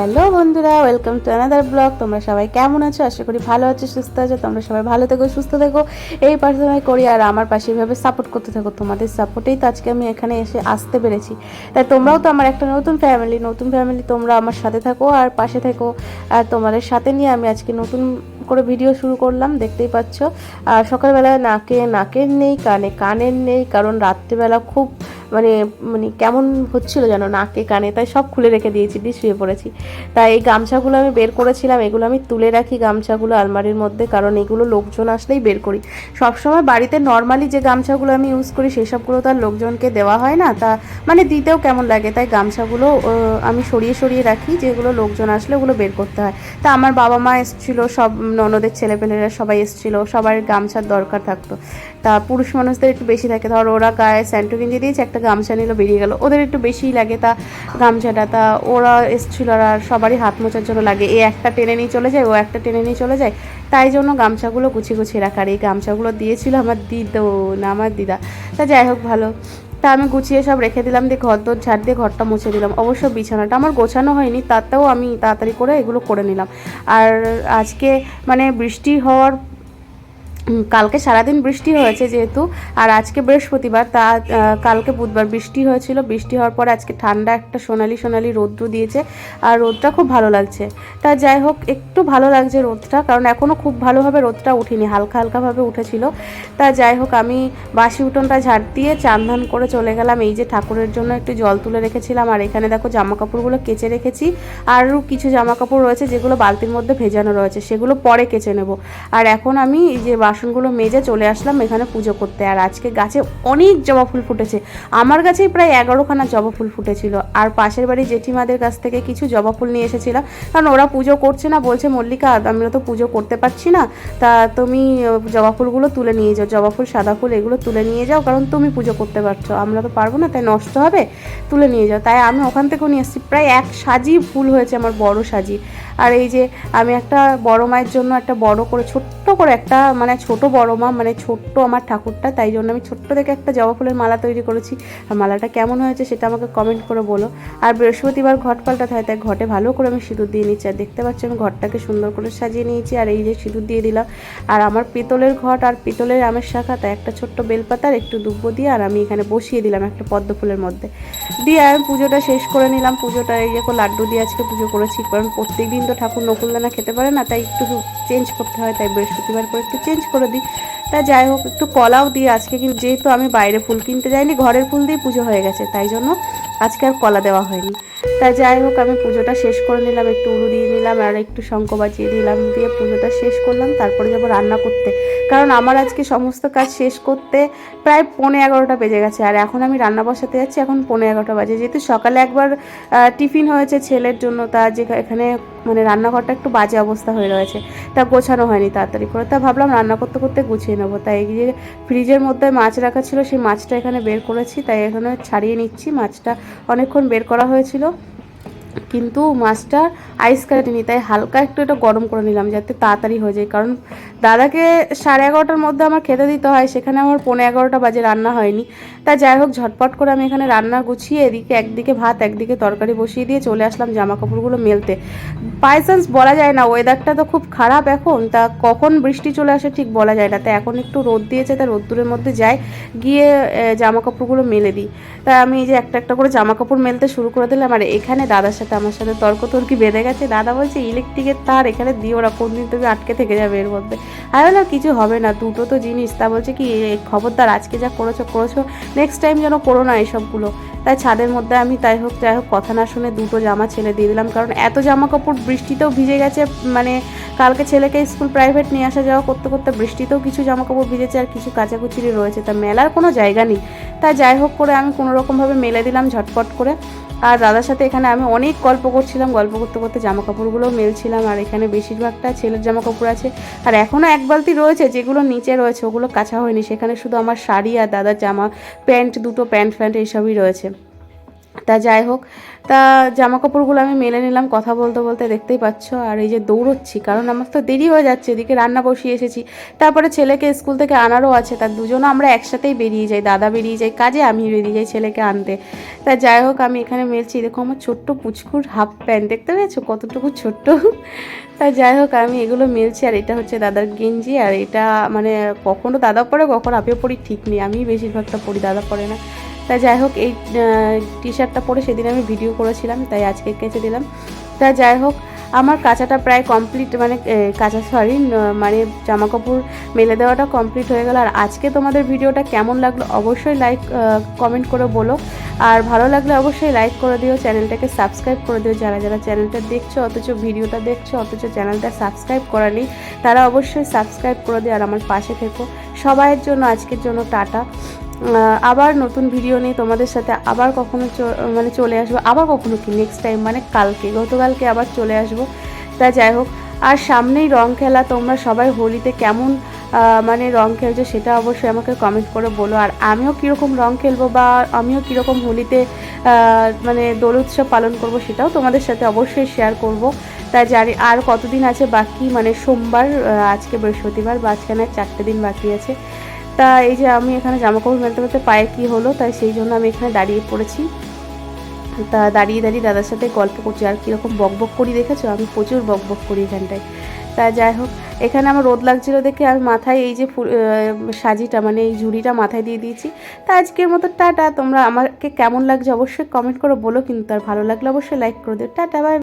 Hello বন্ধুরা welcome to another blog তোমরা সবাই কেমন আছো? আশা করি ভালো আছো, সুস্থ আছো। তোমরা সবাই ভালো থেকো, সুস্থ থেকো। এই প্রার্থনাই করি, আর আমার পাশে এভাবে সাপোর্ট করতে থাকো। তোমাদের সাপোর্টেই তো আজকে আমি এখানে এসে আসতে পেরেছি। তাই তোমরাও তো আমার একটা নতুন ফ্যামিলি নতুন ফ্যামিলি তোমরা আমার সাথে থাকো আর পাশে থেকো। আর তোমাদের সাথে নিয়ে আমি আজকে নতুন করে ভিডিও শুরু করলাম, দেখতেই পাচ্ছ। আর সকালবেলা নাকে, নাকের নেই, কানে, কানের নেই, কারণ রাত্রিবেলা খুব মানে মানে কেমন হচ্ছিল যেন নাকে, কানে, তাই সব খুলে রেখে দিয়েছি দিয়ে শুয়ে পড়েছি। তাই এই গামছাগুলো আমি বের করেছিলাম, এগুলো আমি তুলে রাখি গামছাগুলো আলমারির মধ্যে, কারণ এগুলো লোকজন আসলেই বের করি। সবসময় বাড়িতে নর্মালি যে গামছাগুলো আমি ইউজ করি সেসবগুলো তো আর লোকজনকে দেওয়া হয় না, তা মানে দিতেও কেমন লাগে, তাই গামছাগুলো আমি সরিয়ে সরিয়ে রাখি, যেগুলো লোকজন আসলে ওগুলো বের করতে হয়। তা আমার বাবা মা এসেছিল, সব ননদের ছেলেপেলেরা সবাই এসেছিল সবার গামছার দরকার থাকতো। তা পুরুষ মানুষদের একটু বেশি থাকে, ধর ওরা গায়ে স্যান্টো গেঞ্জি দিয়েছে, একটা গামছা নিল, বেরিয়ে গেল। ওদের একটু বেশিই লাগে তা গামছাটা। তা ওরা এসেছিল আর সবারই হাত মোছার জন্য লাগে। এ একটা টেনে নিয়ে চলে যায়, ও একটা টেনে নিয়ে চলে যায়। তাই জন্য গামছাগুলো গুছিয়ে গুছিয়ে রাখার এই গামছাগুলো দিয়েছিল আমার দিদো না আমার দিদা। তা যাই হোক, ভালো। তা আমি গুছিয়ে সব রেখে দিলাম, দিয়ে ঘর দোর ঝাড় দিয়ে ঘরটা মুছে দিলাম। অবশ্য বিছানাটা আমার গোছানো হয়নি, তাতেও আমি তাড়াতাড়ি করে এগুলো করে নিলাম। আর আজকে মানে বৃষ্টি হওয়ার কালকে সারাদিন বৃষ্টি হয়েছে যেহেতু, আর আজকে বৃহস্পতিবার, তা কালকে বুধবার বৃষ্টি হয়েছিল। বৃষ্টি হওয়ার পর আজকে ঠান্ডা একটা সোনালি সোনালি রৌদ্র দিয়েছে, আর রোদটা খুব ভালো লাগছে। তা যাই হোক, একটু ভালো লাগছে রোদটা, কারণ এখনও খুব ভালোভাবে রোদটা উঠিনি, হালকা হালকাভাবে উঠেছিল। তা যাই হোক, আমি বাসি উঠোনটা ঝাড় দিয়ে চান ধান করে চলে গেলাম। এই যে ঠাকুরের জন্য একটু জল তুলে রেখেছিলাম, আর এখানে দেখো জামা কাপড়গুলো কেচে রেখেছি। আরও কিছু জামা কাপড় রয়েছে যেগুলো বালতির মধ্যে ভেজানো রয়েছে, সেগুলো পরে কেচে নেব। আর এখন আমি এই যে বাসনগুলো মেজে চলে আসলাম এখানে পুজো করতে। আর আজকে গাছে অনেক জবা ফুল ফুটেছে। আমার গাছেই প্রায় এগারোখানা জবা ফুল ফুটেছিল। আর পাশের বাড়ি জেঠিমাদের কাছ থেকে কিছু জবা ফুল নিয়ে এসেছিলাম কারণ ওরা পুজো করছে না, বলছে, মল্লিকা, আমরা তো পুজো করতে পারছি না। তা তুমি জবা ফুলগুলো তুলে নিয়ে যাও। জবা ফুল, সাদা ফুল, এগুলো তুলে নিয়ে যাও। কারণ তুমি পুজো করতে পারছ। আমরা তো পারব না, তাই নষ্ট হবে। তুলে নিয়ে যাও। তাই আমি ওখান থেকেও নিয়ে এসেছি। প্রায় এক সাজি ফুল হয়েছে আমার বড় সাজি। আর এই যে আমি একটা বড় মায়ের জন্য একটা বড় করে ছোট্ট করে একটা মানে ছোট বড় মা মানে ছোট্ট আমার ঠাকুরটা, তাই জন্য আমি ছোট্ট থেকে একটা জবা ফুলের মালা তৈরি করেছি। আর মালাটা কেমন হয়েছে সেটা আমাকে কমেন্ট করে বলো। আর বৃহস্পতিবার ঘট পাল্টাতে হয়, তাই ঘটে ভালো করে আমি সিঁদুর দিয়ে নিচ্ছি। আর দেখতে পাচ্ছি আমি ঘরটাকে সুন্দর করে সাজিয়ে নিয়েছি, আর এই যে সিঁদুর দিয়ে দিলাম। আর আমার পিতলের ঘট আর পিতলের আমের শাখা, তাই একটা ছোট্ট বেলপাতার একটু দুব্ব দিয়ে, আর আমি এখানে বসিয়ে দিলাম একটা পদ্ম ফুলের মধ্যে। দিয়ে আমি পুজোটা শেষ করে নিলাম। পুজোটা এই যে লাড্ডু দিয়ে আজকে পুজো করেছি, কারণ প্রত্যেক দিন তো ঠাকুর নকুলদানা খেতে পারে না, তাই একটু চেঞ্জ করতে হয়, তাই বৃহস্পতিবার করে একটু চেঞ্জ করে দিই। তা যাই হোক, একটু কলাও দিই আজকে কিন্তু যেহেতু আমি বাইরে ফুল কিনতে যাইনি, ঘরের ফুল দিয়ে পুজো হয়ে গেছে, তাই জন্য আজকে আর কলা দেওয়া হয়নি। তাই যাই হোক, আমি পুজোটা শেষ করে নিলাম, একটু উলু দিয়ে নিলাম, আর একটু শঙ্খ বাজিয়ে দিলাম, দিয়ে পুজোটা শেষ করলাম, তারপরে যাব রান্না করতে। কারণ আমার আজকে সমস্ত কাজ শেষ করতে প্রায় পৌনে এগারোটা বেজে গেছে, আর এখন আমি রান্না বসাতে যাচ্ছি, এখন পৌনে এগারোটা বাজে। যেহেতু সকালে একবার টিফিন হয়েছে ছেলের জন্য, তা যে এখানে মানে রান্নাঘরটা একটু বাজে অবস্থা হয়ে রয়েছে। তা গোছানো হয়নি তাড়াতাড়ি করে। তা ভাবলাম রান্না করতে করতে গুছিয়ে নেব। তাই এই যে ফ্রিজের মধ্যে মাছ রাখা ছিল, সেই মাছটা এখানে বের করেছি। তাই এখানে ছাড়িয়ে নিচ্ছি। মাছটা অনেকক্ষণ বের করা হয়েছিল। কিন্তু মাছটা আইস কাটেনি তাই হালকা একটু এটা গরম করে নিলাম যাতে তাড়াতাড়ি হয়ে যায়। কারণ দাদাকে সাড়ে এগারোটার মধ্যে আমার খেতে দিতে হয়, সেখানে আমার পৌনে এগারোটা বাজে রান্না হয়নি। তা যাই হোক, ঝটপট করে আমি এখানে রান্না গুছিয়ে এদিকে একদিকে ভাত, একদিকে তরকারি বসিয়ে দিয়ে চলে আসলাম জামা কাপড়গুলো মেলতে। বাই চান্স বলা যায় না ওয়েদারটা তো খুব খারাপ এখন, তা কখন বৃষ্টি চলে আসে ঠিক বলা যায় না। তা এখন একটু রোদ দিয়েছে, তা রোদ্দুরের মধ্যে যাই, গিয়ে জামা কাপড়গুলো মেলে দিই। তা আমি এই যে একটা একটা করে জামা কাপড় মেলতে শুরু করে দিলাম, আর এখানে দাদার সাথে আমার সাথে তর্ক তর্কি বেঁধে গেছে। দাদা বলছে, ইলেকট্রিকের তার এখানে দিও না কোন দিন তুমি আটকে থেকে যাবে এর মধ্যে। আর বললাম, কিছু হবে না, দুটো তো জিনিস। তা বলছে কি খবরদার, আজকে যা করেছ করেছ নেক্সট টাইম যেন করো না এসবগুলো। তাই ছাদের মধ্যে আমি তাই হোক, যাই হোক, কথা না শুনে দুটো জামা ছেলে দিয়ে দিলাম। কারণ এত জামা কাপড় বৃষ্টিতেও ভিজে গেছে মানে কালকে ছেলেকে স্কুল প্রাইভেট নিয়ে আসা যাওয়া করতে করতে বৃষ্টিতেও কিছু জামা কাপড় ভিজেছে আর কিছু কাচাকুচিরি রয়েছে। তা মেলার কোনো জায়গা নেই। তাই যাই হোক করে আমি কোনো রকমভাবে মেলে দিলাম ঝটপট করে। আর দাদার সাথে এখানে আমি অনেক গল্প করছিলাম, গল্প করতে করতে জামা কাপড়গুলোও মেলছিলাম, আর এখানে বেশিরভাগটা ছেলের জামা কাপড় আছে। আর এখনও এক বালতি রয়েছে, যেগুলো নিচে রয়েছে, ওগুলো কাছা হয়নি, সেখানে শুধু আমার শাড়ি আর দাদার জামা, প্যান্ট, দুটো প্যান্ট ফ্যান্ট এইসবই রয়েছে। তা যাই হোক, তা জামা কাপড়গুলো আমি মেলে নিলাম, কথা বলতে বলতে দেখতেই পাচ্ছ। আর এই যে দৌড়চ্ছি, কারণ আমার তো দেরি হয়ে যাচ্ছে, এদিকে রান্না বসিয়ে এসেছি। তারপরে ছেলেকে স্কুল থেকে আনারও আছে তার দুজনও আমরা একসাথেই বেরিয়ে যাই, দাদা বেরিয়ে যাই কাজে আমি বেরিয়ে যাই ছেলেকে আনতে। তা যাই হোক, আমি এখানে মেলছি, দেখো আমার ছোট্ট পুচকুর হাফ প্যান্ট, দেখতে পেয়েছ? কতটুকু ছোট্ট। তা যাই হোক, আমি এগুলো মেলছি, আর এটা হচ্ছে দাদার গেঞ্জি, আর এটা মানে কখনো দাদা পরে, কখনো আপিও পরি, ঠিক নেই আমি বেশিরভাগটা পরি, দাদা পরে না। তা যাই হোক, এই টি শার্টটা পরে সেদিন আমি ভিডিও করেছিলাম, তাই আজকে কেচে দিলাম। তা যাই হোক, আমার কাঁচাটা প্রায় কমপ্লিট মানে কাঁচা সরি মানে জামা কাপড় মেলে দেওয়াটা কমপ্লিট হয়ে গেল। আর আজকে তোমাদের ভিডিওটা কেমন লাগল অবশ্যই লাইক কমেন্ট করে বলো। আর ভালো লাগলে অবশ্যই লাইক করে দিও, চ্যানেলটাকে সাবস্ক্রাইব করে দিও। যারা যারা চ্যানেলটা দেখছ, অথচ ভিডিওটা দেখছ, অথচ চ্যানেলটা সাবস্ক্রাইব করা নেই, তারা অবশ্যই সাবস্ক্রাইব করে দিও। আর আমার পাশে থেকো। সবাইয়ের জন্য, আজকের জন্য টাটা। আবার নতুন ভিডিও নিয়ে তোমাদের সাথে আবার কখনো মানে চলে আসব। আবার কখনো কি? নেক্সট টাইম মানে কালকে। গতকালকে আবার চলে আসব। তা যাই হোক, আর সামনেই রং খেলা। তোমরা সবাই হোলিতে কেমন মানে রং খেলছো সেটা অবশ্যই আমাকে কমেন্ট করে বলো। আর আমিও কীরকম রং খেলব বা আমিও কীরকম হোলিতে মানে দোল উৎসব পালন করব সেটাও তোমাদের সাথে অবশ্যই শেয়ার করব। তাই জানি আর কতদিন আছে বাকি? মানে সোমবার আজকে বৃহস্পতিবার মাঝখানে চারটে দিন বাকি আছে। তা এই যে আমি এখানে জামা কাপড় মেলতে মেলতে পায়ে কী হলো, তাই সেই জন্য আমি এখানে দাঁড়িয়ে পড়েছি। তা দাঁড়িয়ে দাঁড়িয়ে দাদার সাথে গল্প করছি, আর কীরকম বক বক করি দেখেছ? আমি প্রচুর বক বক করি এখানটায়। তা যাই হোক, এখানে আমার রোদ লাগছিল দেখে আমি মাথায় এই যে সাজিটা মানে এই ঝুড়িটা মাথায় দিয়ে দিয়েছি। তা আজকের মতো টাটা, তোমরা আমাকে কেমন লাগছে অবশ্যই কমেন্ট করে, বলো। কিন্তু আর ভালো লাগলে অবশ্যই লাইক করে দিও। Tata bye